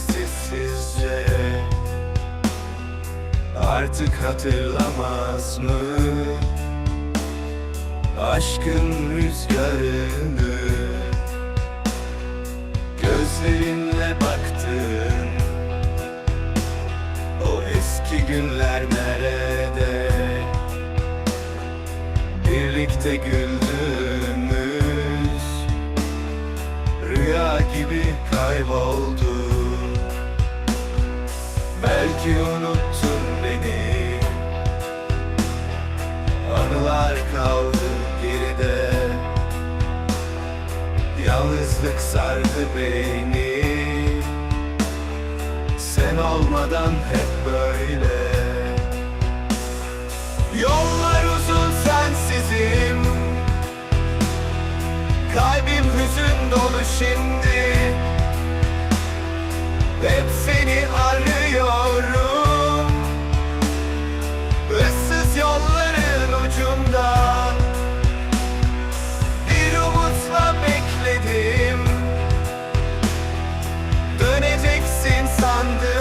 sessizce. Artık hatırlamaz mı? Aşkın rüzgarını Gözlerinle baktın. O eski günler nerede? Birlikte güldün. Belki unuttun beni. Anılar kaldı geride. Yalnızlık sardı beni Sen olmadan hep böyle. Yollar uzun sensizim. Kalbim hüzün dolu şimdi. Hep 안 돼.